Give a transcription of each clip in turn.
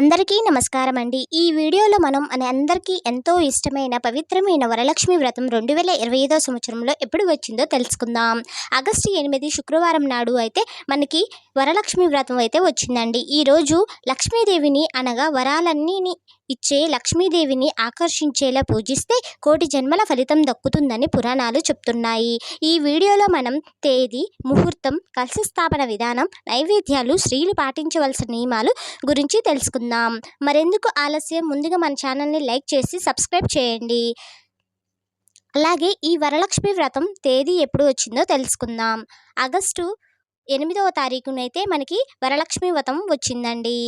అందరికీ నమస్కారం అండి. ఈ వీడియోలో మనం మన అందరికీ ఎంతో ఇష్టమైన పవిత్రమైన వరలక్ష్మి వ్రతం రెండు వేల ఇరవై ఐదో సంవత్సరంలో ఎప్పుడు వచ్చిందో తెలుసుకుందాం. ఆగస్టు ఎనిమిది శుక్రవారం నాడు అయితే మనకి వరలక్ష్మి వ్రతం అయితే వచ్చిందండి. ఈరోజు లక్ష్మీదేవిని అనగా వరాలన్నీ ఇచ్చే లక్ష్మీదేవిని ఆకర్షించేలా పూజిస్తే కోటి జన్మల ఫలితం దక్కుతుందని పురాణాలు చెప్తున్నాయి. ఈ వీడియోలో మనం తేదీ ముహూర్తం కలశ స్థాపన విధానం నైవేద్యాలు స్త్రీలు పాటించవలసిన నియమాలు గురించి తెలుసుకుందాం. మరెందుకు ఆలస్యం? ముందుగా మన ఛానల్ని లైక్ చేసి సబ్స్క్రైబ్ చేయండి. అలాగే ఈ వరలక్ష్మి వ్రతం తేదీ ఎప్పుడు వచ్చిందో తెలుసుకుందాం. ఆగస్టు ఎనిమిదవ తారీఖునైతే మనకి వరలక్ష్మి వ్రతం వచ్చిందండి.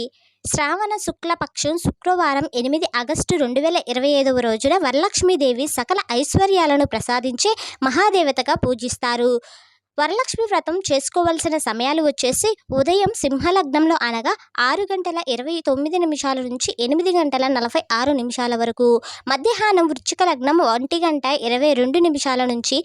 శ్రావణ శుక్లపక్షం శుక్రవారం ఎనిమిది ఆగస్టు రెండు వేల ఇరవై ఐదవ రోజున వరలక్ష్మీదేవి సకల ఐశ్వర్యాలను ప్రసాదించే మహాదేవతగా పూజిస్తారు. వరలక్ష్మి వ్రతం చేసుకోవలసిన సమయాలు వచ్చేసి ఉదయం సింహలగ్నంలో అనగా ఆరు గంటల ఇరవై తొమ్మిది నిమిషాల నుంచి ఎనిమిది గంటల నలభై ఆరు నిమిషాల వరకు. మధ్యాహ్నం వృచ్చిక లగ్నం ఒంటి గంట ఇరవై రెండు నిమిషాల నుంచి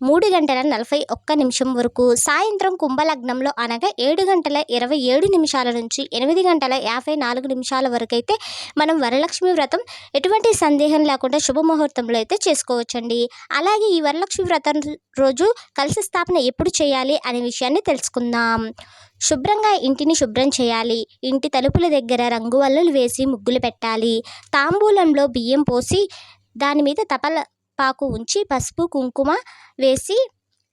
మూడు గంటల నలభై ఒక్క నిమిషం వరకు సాయంత్రం కుంభలగ్నంలో అనగా ఏడు గంటల ఇరవై ఏడు నిమిషాల నుంచి ఎనిమిది గంటల యాభై నాలుగు నిమిషాల వరకు అయితే మనం వరలక్ష్మి వ్రతం ఎటువంటి సందేహం లేకుండా శుభముహూర్తంలో అయితే చేసుకోవచ్చండి. అలాగే ఈ వరలక్ష్మి వ్రతం రోజు కలిసి స్థాపన ఎప్పుడు చేయాలి అనే విషయాన్ని తెలుసుకుందాం. శుభ్రంగా ఇంటిని శుభ్రం చేయాలి. ఇంటి తలుపుల దగ్గర రంగు వల్లలు వేసి ముగ్గులు పెట్టాలి. తాంబూలంలో బియ్యం పోసి దాని మీద తపల పాకు ఉంచి పసుపు కుంకుమ వేసి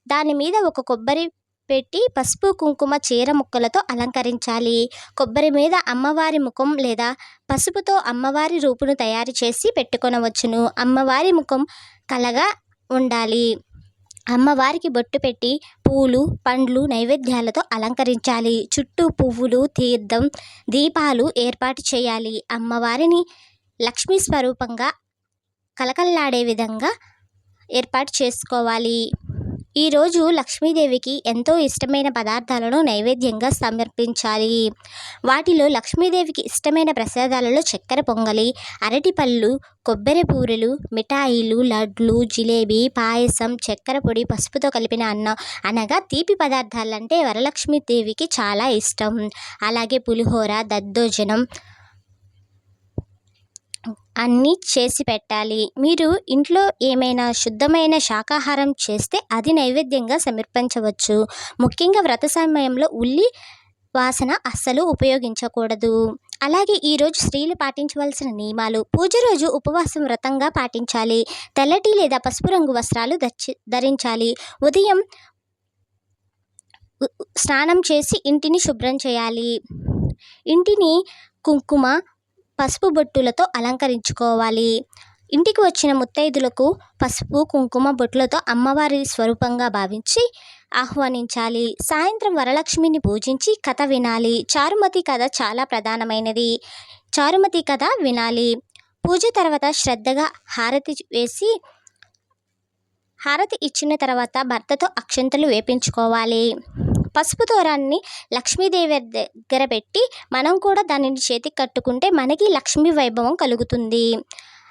దాని మీద ఒక కొబ్బరి పెట్టి పసుపు కుంకుమ చీర ముక్కలతో అలంకరించాలి. కొబ్బరి మీద అమ్మవారి ముఖం లేదా పసుపుతో అమ్మవారి రూపును తయారు చేసి పెట్టుకొనవచ్చును. అమ్మవారి ముఖం కలగా ఉండాలి. అమ్మవారికి బొట్టు పెట్టి పూలు పండ్లు నైవేద్యాలతో అలంకరించాలి. చుట్టూ పువ్వులు తీర్థం దీపాలు ఏర్పాటు చేయాలి. అమ్మవారిని లక్ష్మీ స్వరూపంగా కలకల్లాడే విధంగా ఏర్పాటు చేసుకోవాలి. ఈరోజు లక్ష్మీదేవికి ఎంతో ఇష్టమైన పదార్థాలను నైవేద్యంగా సమర్పించాలి. వాటిలో లక్ష్మీదేవికి ఇష్టమైన ప్రసాదాలలో చక్కెర పొంగలి అరటిపళ్ళు కొబ్బరి పూరలు మిఠాయిలు లడ్లు జిలేబీ పాయసం చక్కెర పొడి పసుపుతో కలిపిన అన్నం అనగా తీపి పదార్థాలంటే వరలక్ష్మీదేవికి చాలా ఇష్టం. అలాగే పులిహోర దద్దోజనం అన్నీ చేసి పెట్టాలి. మీరు ఇంట్లో ఏమైనా శుద్ధమైన శాకాహారం చేస్తే అది నైవేద్యంగా సమర్పించవచ్చు. ముఖ్యంగా వ్రత సమయంలో ఉల్లి వాసన అస్సలు ఉపయోగించకూడదు. అలాగే ఈరోజు స్త్రీలు పాటించవలసిన నియమాలు. పూజ రోజు ఉపవాసం వ్రతంగా పాటించాలి. తెల్లటి లేదా పసుపు రంగు వస్త్రాలు దచ్చి ధరించాలి. ఉదయం స్నానం చేసి ఇంటిని శుభ్రం చేయాలి. ఇంటిని కుంకుమ పసుపు బొట్టులతో అలంకరించుకోవాలి. ఇంటికి వచ్చిన ముత్తైదులకు పసుపు కుంకుమ బొట్లతో అమ్మవారి స్వరూపంగా భావించి ఆహ్వానించాలి. సాయంత్రం వరలక్ష్మిని పూజించి కథ వినాలి. చారుమతి కథ చాలా ప్రధానమైనది. చారుమతి కథ వినాలి. పూజ తర్వాత శ్రద్ధగా హారతి వేసి హారతి ఇచ్చిన తర్వాత భర్తతో అక్షంతలు వేపించుకోవాలి. పసుపు తోరాన్ని లక్ష్మీదేవి దగ్గర పెట్టి మనం కూడా దానిని చేతికి కట్టుకుంటే మనకి లక్ష్మీ వైభవం కలుగుతుంది.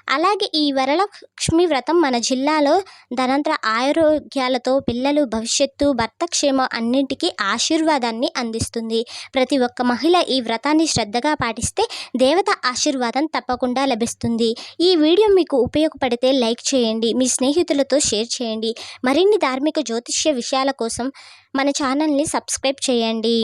అలాగే ఈ వరలక్ష్మి వ్రతం మన జిల్లాలో ధనంతర ఆరోగ్యాలతో పిల్లలు భవిష్యత్తు భర్త క్షేమం అన్నింటికీ ఆశీర్వాదాన్ని అందిస్తుంది. ప్రతి ఒక్క మహిళ ఈ వ్రతాన్ని శ్రద్ధగా పాటిస్తే దేవత ఆశీర్వాదం తప్పకుండా లభిస్తుంది. ఈ వీడియో మీకు ఉపయోగపడితే లైక్ చేయండి మీ స్నేహితులతో షేర్ చేయండి. మరిన్ని ధార్మిక జ్యోతిష్య విషయాల కోసం మన ఛానల్ని సబ్స్క్రైబ్ చేయండి.